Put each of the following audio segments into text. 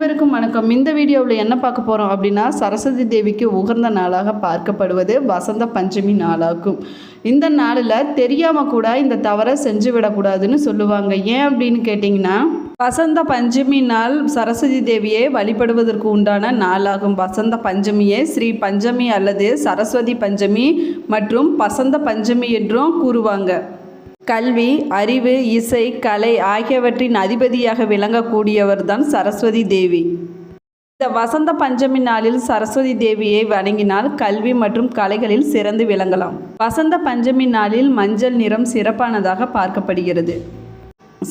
அனைவருக்கும் வணக்கம். இந்த வீடியோவில் என்ன பார்க்க போகிறோம் அப்படின்னா சரஸ்வதி தேவிக்கு உகந்த நாளாக பார்க்கப்படுவது வசந்த பஞ்சமி நாளாகும். இந்த நாளில் தெரியாமல் கூட இந்த தவறை செஞ்சு விடக்கூடாதுன்னு சொல்லுவாங்க. ஏன் அப்படின்னு கேட்டிங்கன்னா வசந்த பஞ்சமி நாள் சரஸ்வதி தேவியை வழிபடுவதற்கு உண்டான நாளாகும். வசந்த பஞ்சமியை ஸ்ரீ பஞ்சமி அல்லது சரஸ்வதி பஞ்சமி மற்றும் பசந்த பஞ்சமி என்றும் கூறுவாங்க. கல்வி அறிவு இசை கலை ஆகியவற்றின் அதிபதியாக விளங்கக்கூடியவர் தான் சரஸ்வதி தேவி. இந்த வசந்த பஞ்சமி நாளில் சரஸ்வதி தேவியை வணங்கினால் கல்வி மற்றும் கலைகளில் சிறந்து விளங்கலாம். வசந்த பஞ்சமி நாளில் மஞ்சள் நிறம் சிறப்பானதாக பார்க்கப்படுகிறது.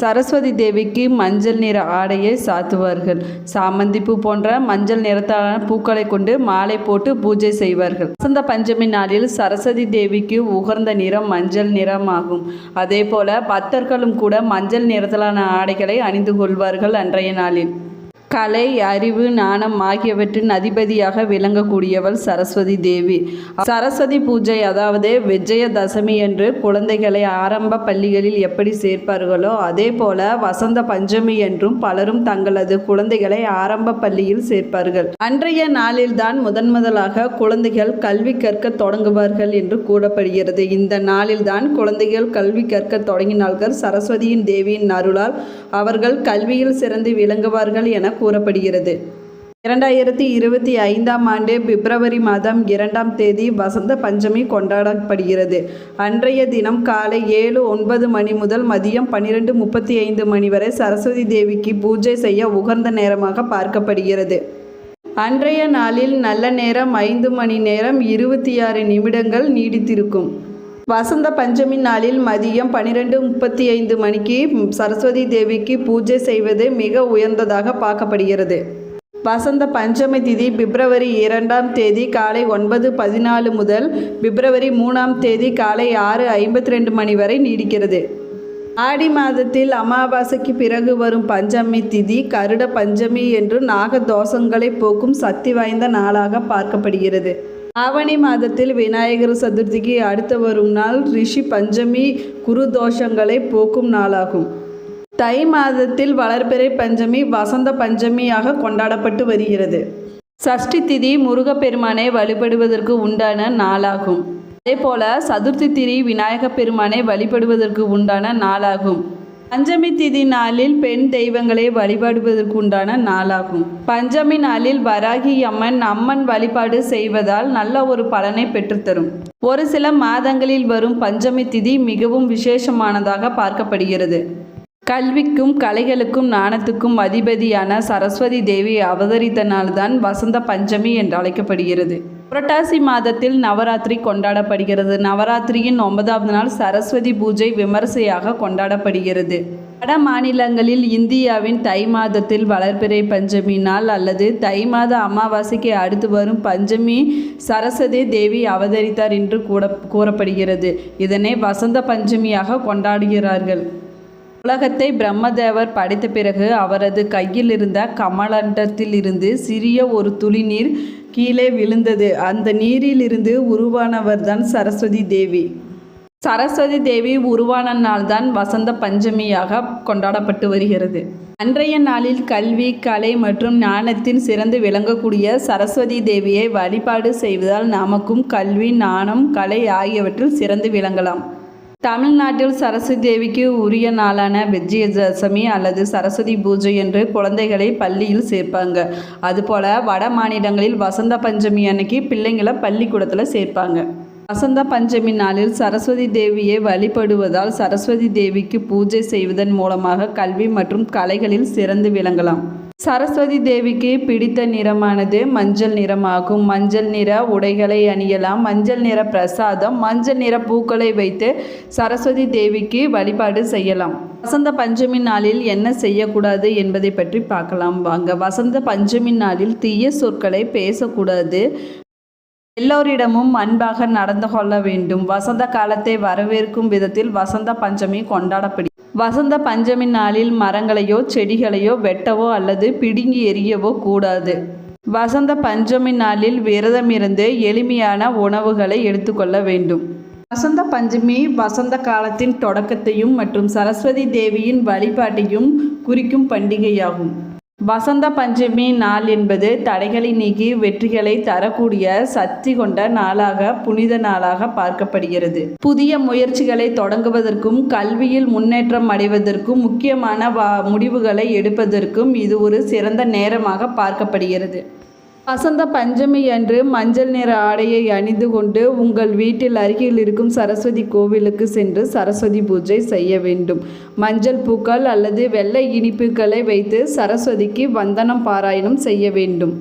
சரஸ்வதி தேவிக்கு மஞ்சள் நிற ஆடையை சாத்துவார்கள். சாமந்திப்பூ போன்ற மஞ்சள் நிறத்தான பூக்களை கொண்டு மாலை போட்டு பூஜை செய்வார்கள். வசந்த பஞ்சமி நாளில் சரஸ்வதி தேவிக்கு உகர்ந்த நிறம் மஞ்சள் நிறமாகும். அதே போல பக்தர்களும் கூட மஞ்சள் நிறத்திலான ஆடைகளை அணிந்து கொள்வார்கள் அன்றைய நாளில். கலை அறிவு ஞானம் ஆகியவற்றின் அதிபதியாக விளங்கக்கூடியவள் சரஸ்வதி தேவி. சரஸ்வதி பூஜை அதாவது விஜயதசமி என்று குழந்தைகளை ஆரம்ப பள்ளிகளில் எப்படி சேர்ப்பார்களோ அதே போல வசந்த பஞ்சமி என்றும் பலரும் தங்களது குழந்தைகளை ஆரம்ப பள்ளியில் சேர்ப்பார்கள். அன்றைய நாளில்தான் முதன் முதலாக குழந்தைகள் கல்வி கற்க தொடங்குவார்கள் என்று கூறப்படுகிறது. இந்த நாளில்தான் குழந்தைகள் கல்வி கற்க தொடங்கினார்கள். சரஸ்வதியின் தேவியின் அருளால் அவர்கள் கல்வியில் சிறந்து விளங்குவார்கள் என கூறப்படுகிறது. இரண்டாயிரத்தி இருபத்தி ஐந்தாம் ஆண்டு பிப்ரவரி மாதம் இரண்டாம் தேதி வசந்த பஞ்சமி கொண்டாடப்படுகிறது. அன்றைய தினம் காலை ஏழு ஒன்பது மணி முதல் மதியம் பன்னிரெண்டு முப்பத்தி ஐந்து மணி வரை சரஸ்வதி தேவிக்கு பூஜை செய்ய உகந்த நேரமாக பார்க்கப்படுகிறது. அன்றைய நாளில் நல்ல நேரம் ஐந்து மணி நேரம் இருபத்தி ஆறு நிமிடங்கள் நீடித்திருக்கும். வசந்த பஞ்சமி நாளில் மதியம் பனிரெண்டு முப்பத்தி ஐந்து மணிக்கு சரஸ்வதி தேவிக்கு பூஜை செய்வது மிக உயர்ந்ததாக பார்க்கப்படுகிறது. வசந்த பஞ்சமி திதி பிப்ரவரி இரண்டாம் தேதி காலை ஒன்பது பதினாலு முதல் பிப்ரவரி மூணாம் தேதி காலை ஆறு ஐம்பத்தி ரெண்டு மணி வரை நீடிக்கிறது. ஆடி மாதத்தில் அமாவாசைக்கு பிறகு வரும் பஞ்சமி திதி கருட பஞ்சமி என்று நாக தோஷங்களை போக்கும் சக்தி வாய்ந்த நாளாக பார்க்கப்படுகிறது. ஆவணி மாதத்தில் விநாயகர் சதுர்த்திக்கு அடுத்து வரும் நாள் ரிஷி பஞ்சமி குரு தோஷங்களை போக்கும் நாளாகும். தை மாதத்தில் வளர்பிறை பஞ்சமி வசந்த பஞ்சமியாக கொண்டாடப்பட்டு வருகிறது. சஷ்டி திதி முருகப்பெருமானை வழிபடுவதற்கு உண்டான நாளாகும். அதே போல சதுர்த்தி திதி விநாயகப் பெருமானை வழிபடுவதற்கு உண்டான நாளாகும். பஞ்சமி திதி நாளில் பெண் தெய்வங்களை வழிபடுவதற்கு உண்டான நாளாகும். பஞ்சமி நாளில் வராகி அம்மன் அம்மன் வழிபாடு செய்வதால் நல்ல ஒரு பலனை பெற்றுத்தரும். ஒரு சில மாதங்களில் வரும் பஞ்சமி திதி மிகவும் விசேஷமானதாக பார்க்கப்படுகிறது. கல்விக்கும் கலைகளுக்கும் நாணத்துக்கும் அதிபதியான சரஸ்வதி தேவி அவதரித்த நாள்தான் வசந்த பஞ்சமி என்று அழைக்கப்படுகிறது புரட்டாசி மாதத்தில் நவராத்திரி கொண்டாடப்படுகிறது. நவராத்திரியின் ஒன்பதாவது நாள் சரஸ்வதி பூஜை விமர்சையாக கொண்டாடப்படுகிறது. வட மாநிலங்களில் இந்தியாவின் தை மாதத்தில் வளர்பிறை பஞ்சமி நாள் அல்லது தை மாத அமாவாசைக்கு அடுத்து வரும் பஞ்சமி சரஸ்வதி தேவி அவதரித்தார் என்று கூட கூறப்படுகிறது. இதனை வசந்த பஞ்சமியாக கொண்டாடுகிறார்கள். உலகத்தை பிரம்மதேவர் படைத்த பிறகு அவரது கையில் இருந்த கமலண்டத்தில் இருந்து சிறிய ஒரு துளி நீர் கீழே விழுந்தது. அந்த நீரிலிருந்து உருவானவர்தான் சரஸ்வதி தேவி. சரஸ்வதி தேவி உருவான நாள்தான் வசந்த பஞ்சமியாக கொண்டாடப்பட்டு வருகிறது. அன்றைய நாளில் கல்வி கலை மற்றும் ஞானத்தின் சிறந்து விளங்கக்கூடிய சரஸ்வதி தேவியை வழிபாடு செய்வதால் நமக்கும் கல்வி ஞானம் கலை ஆகியவற்றில் சிறந்து விளங்கலாம். தமிழ்நாட்டில் சரஸ்வதி தேவிக்கு உரிய நாளான விஜயதசமி அல்லது சரஸ்வதி பூஜை என்று குழந்தைகளை பள்ளியில் சேர்ப்பாங்க. அதுபோல் வட மாநிலங்களில் வசந்த பஞ்சமி அன்னைக்கு பிள்ளைங்களை பள்ளிக்கூடத்தில் சேர்ப்பாங்க. வசந்த பஞ்சமி நாளில் சரஸ்வதி தேவியை வழிபடுவதால் சரஸ்வதி தேவிக்கு பூஜை செய்வதன் மூலமாக கல்வி மற்றும் கலைகளில் சிறந்து விளங்கலாம். சரஸ்வதி தேவிக்கு பிடித்த நிறமானது மஞ்சள் நிறமாகும். மஞ்சள் நிற உடைகளை அணியலாம். மஞ்சள் நிற பிரசாதம் மஞ்சள் நிற பூக்களை வைத்து சரஸ்வதி தேவிக்கு வழிபாடு செய்யலாம். வசந்த பஞ்சமி நாளில் என்ன செய்யக்கூடாது என்பதை பற்றி பார்க்கலாம். வாங்க வசந்த பஞ்சமி நாளில் தீய சொற்களை பேசக்கூடாது. எல்லோரிடமும் அன்பாக நடந்து கொள்ள வேண்டும். வசந்த காலத்தை வரவேற்கும் விதத்தில் வசந்த பஞ்சமி கொண்டாடப்படும் வசந்த பஞ்சமி நாளில் மரங்களையோ செடிகளையோ வெட்டவோ அல்லது பிடுங்கி எறியவோ கூடாது. வசந்த பஞ்சமி நாளில் விரதமிருந்து எளிமையான உணவுகளை எடுத்துக்கொள்ள வேண்டும். வசந்த பஞ்சமி வசந்த காலத்தின் தொடக்கத்தையும் மற்றும் சரஸ்வதி தேவியின் வழிபாட்டையும் குறிக்கும் பண்டிகையாகும். வசந்த பஞ்சமி நாள் என்பது தடைகளை நீக்கி வெற்றிகளை தரக்கூடிய சக்தி கொண்ட நாளாக புனித நாளாக பார்க்கப்படுகிறது. புதிய முயற்சிகளை தொடங்குவதற்கும் கல்வியில் முன்னேற்றம் அடைவதற்கும் முக்கியமான முடிவுகளை எடுப்பதற்கும் இது ஒரு சிறந்த நேரமாக பார்க்கப்படுகிறது. வசந்த பஞ்சமி அன்று மஞ்சள் நிற ஆடையை அணிந்து கொண்டு உங்கள் வீட்டில் அருகில் இருக்கும் சரஸ்வதி கோவிலுக்கு சென்று சரஸ்வதி பூஜை செய்ய வேண்டும். மஞ்சள் பூக்கள் அல்லது வெள்ளை இனிப்புகளை வைத்து சரஸ்வதிக்கு வந்தனம் பாராயணம் செய்ய வேண்டும்.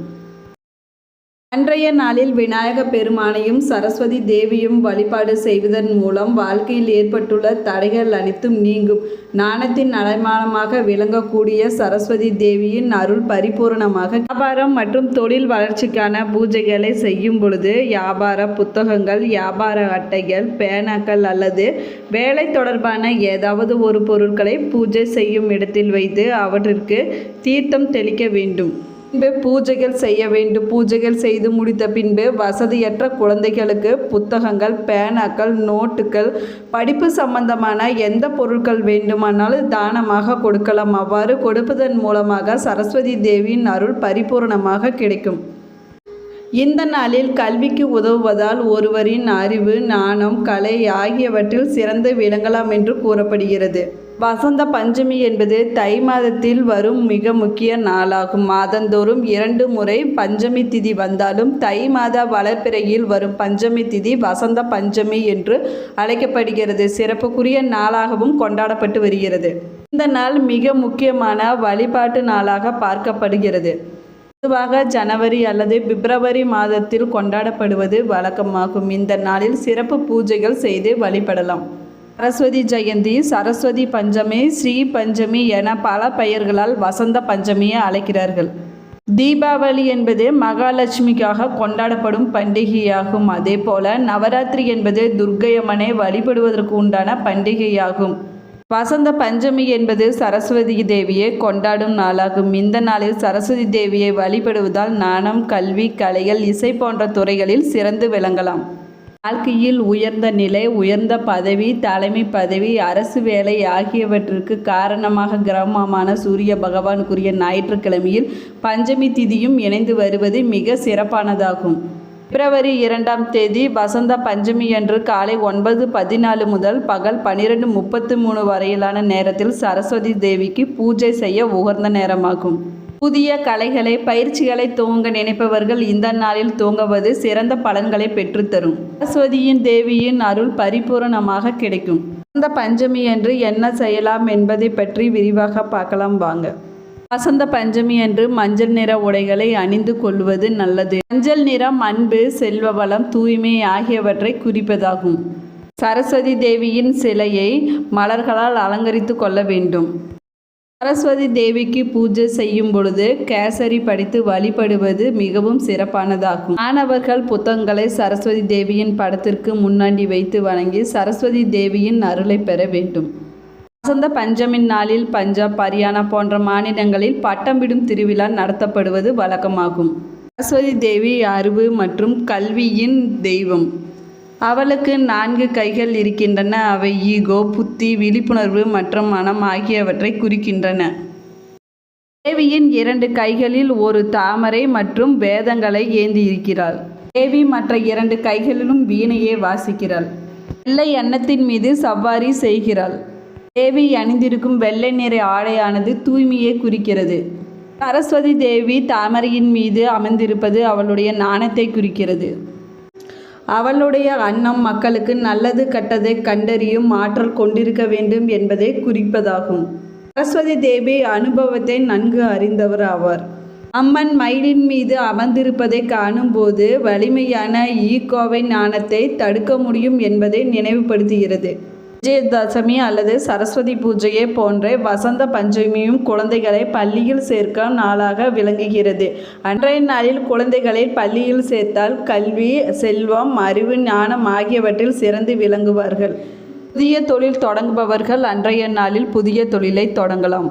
அன்றைய நாளில் விநாயக பெருமானையும் சரஸ்வதி தேவியும் வழிபாடு செய்வதன் மூலம் வாழ்க்கையில் ஏற்பட்டுள்ள தடைகள் அனைத்தும் நீங்கும். நாணத்தின் அடைமானமாக விளங்கக்கூடிய சரஸ்வதி தேவியின் அருள் பரிபூரணமாக வியாபாரம் மற்றும் தொழில் வளர்ச்சிக்கான பூஜைகளை செய்யும் பொழுது வியாபார புத்தகங்கள் வியாபார அட்டைகள் பேனாக்கள் அல்லது வேலை தொடர்பான ஏதாவது ஒரு பொருட்களை பூஜை செய்யும் இடத்தில் வைத்து அவற்றிற்கு தீர்த்தம் தெளிக்க வேண்டும். பின்பு பூஜைகள் செய்ய வேண்டும். பூஜைகள் செய்து முடித்த பின்பு வசதியற்ற குழந்தைகளுக்கு புத்தகங்கள் பேனாக்கள் நோட்டுகள் படிப்பு சம்பந்தமான எந்த பொருட்கள் வேண்டுமானாலும் தானமாக கொடுக்கலாம். அவ்வாறு கொடுப்பதன் மூலமாக சரஸ்வதி தேவியின் அருள் பரிபூர்ணமாக கிடைக்கும். இந்த நாளில் கல்விக்கு உதவுவதால் ஒருவரின் அறிவு நாணம் கலை ஆகியவற்றில் சிறந்து விளங்கலாம் என்று கூறப்படுகிறது. வசந்த பஞ்சமி என்பது தை மாதத்தில் வரும் மிக முக்கிய நாளாகும். மாதந்தோறும் இரண்டு முறை பஞ்சமி திதி வந்தாலும் தை மாத வளர்ப்பிறையில் வரும் பஞ்சமி திதி வசந்த பஞ்சமி என்று அழைக்கப்படுகிறது. சிறப்புக்குரிய நாளாகவும் கொண்டாடப்பட்டு வருகிறது. இந்த நாள் மிக முக்கியமான வழிபாட்டு நாளாக பார்க்கப்படுகிறது. பொதுவாக ஜனவரி அல்லது பிப்ரவரி மாதத்தில் கொண்டாடப்படுவது வழக்கமாகும். இந்த நாளில் சிறப்பு பூஜைகள் செய்து வழிபடலாம். சரஸ்வதி ஜெயந்தி சரஸ்வதி பஞ்சமி ஸ்ரீ பஞ்சமி என பல பெயர்களால் வசந்த பஞ்சமியை அழைக்கிறார்கள். தீபாவளி என்பது மகாலட்சுமிக்காக கொண்டாடப்படும் பண்டிகையாகும். அதே போல நவராத்திரி என்பது துர்க்கையம்மனை வழிபடுவதற்கு உண்டான பண்டிகையாகும். வசந்த பஞ்சமி என்பது சரஸ்வதி தேவியை கொண்டாடும் நாளாகும். இந்த நாளில் சரஸ்வதி தேவியை வழிபடுவதால் நாணம் கல்வி கலைகள் இசை போன்ற துறைகளில் சிறந்து விளங்கலாம். வாழ்க்கையில் உயர்ந்த நிலை உயர்ந்த பதவி தலைமை பதவி அரசு வேலை ஆகியவற்றிற்கு காரணமாக கிராமமான சூரிய பகவானுக்குரிய ஞாயிற்றுக்கிழமையில் பஞ்சமி திதியும் இணைந்து வருவது மிக சிறப்பானதாகும். பிப்ரவரி இரண்டாம் தேதி வசந்த பஞ்சமி அன்று காலை ஒன்பது பதினாலு முதல் பகல் பனிரெண்டு முப்பத்து மூணு வரையிலான நேரத்தில் சரஸ்வதி தேவிக்கு பூஜை செய்ய உகந்த நேரமாகும். புதிய கலைகளை பயிற்சிகளை துவங்க நினைப்பவர்கள் இந்த நாளில் துவங்குவது சிறந்த பலன்களை பெற்றுத்தரும் சரஸ்வதியின் தேவியின் அருள் பரிபூரணமாக கிடைக்கும். வசந்த பஞ்சமி அன்று என்ன செய்யலாம் என்பதை பற்றி விரிவாக பார்க்கலாம் வாங்க. வசந்த பஞ்சமி அன்று மஞ்சள் நிற உடைகளை அணிந்து கொள்வது நல்லது. மஞ்சள் நிறம் அன்பு செல்வ வளம் தூய்மை ஆகியவற்றை குறிப்பதாகும். சரஸ்வதி தேவியின் சிலையை மலர்களால் அலங்கரித்து கொள்ள வேண்டும். சரஸ்வதி தேவிக்கு பூஜை செய்யும் பொழுது கேசரி படித்து வழிபடுவது மிகவும் சிறப்பானதாகும். மாணவர்கள் புத்தகங்களை சரஸ்வதி தேவியின் படத்திற்கு முன்னாடி வைத்து வணங்கி சரஸ்வதி தேவியின் அருளை பெற வேண்டும். வசந்த பஞ்சமின் நாளில் பஞ்சாப் ஹரியானா போன்ற மாநிலங்களில் பட்டம் விடும் திருவிழா நடத்தப்படுவது வழக்கமாகும். சரஸ்வதி தேவி அறிவு மற்றும் கல்வியின் தெய்வம். அவளுக்கு நான்கு கைகள் இருக்கின்றன. அவை ஈகோ புத்தி விழிப்புணர்வு மற்றும் மனம் ஆகியவற்றை குறிக்கின்றன. தேவியின் இரண்டு கைகளில் ஒரு தாமரை மற்றும் வேதங்களை ஏந்தி இருக்கிறாள் தேவி மற்ற இரண்டு கைகளிலும் வீணையை வாசிக்கிறாள். வெள்ளை எண்ணத்தின் மீது சவாரி செய்கிறாள். தேவி அணிந்திருக்கும் வெள்ளை நிற ஆடையானது தூய்மையை குறிக்கிறது. சரஸ்வதி தேவி தாமரையின் மீது அமர்ந்திருப்பது அவளுடைய நாணத்தை குறிக்கிறது. அவளுடைய அன்னம் மக்களுக்கு நல்லது கட்டதை கண்டறியும் ஆற்றல் கொண்டிருக்க வேண்டும் என்பதை குறிப்பதாகும். சரஸ்வதி தேவி அனுபவத்தை நன்கு அறிந்தவர் ஆவார். அம்மன் மயிலின் மீது அமர்ந்திருப்பதை காணும்போது வலிமையான ஈகோவை ஞானத்தை தடுக்க முடியும் என்பதை நினைவுபடுத்துகிறது. விஜயதசமி அல்லது சரஸ்வதி பூஜையை போன்ற வசந்த பஞ்சமியும் குழந்தைகளை பள்ளியில் சேர்க்க நாளாக விளங்குகிறது. அன்றைய நாளில் குழந்தைகளை பள்ளியில் சேர்த்தால் கல்வி செல்வம் அறிவு ஞானம் ஆகியவற்றில் சிறந்து விளங்குவார்கள். புதிய தொழில் தொடங்குபவர்கள் அன்றைய நாளில் புதிய தொழிலை தொடங்கலாம்.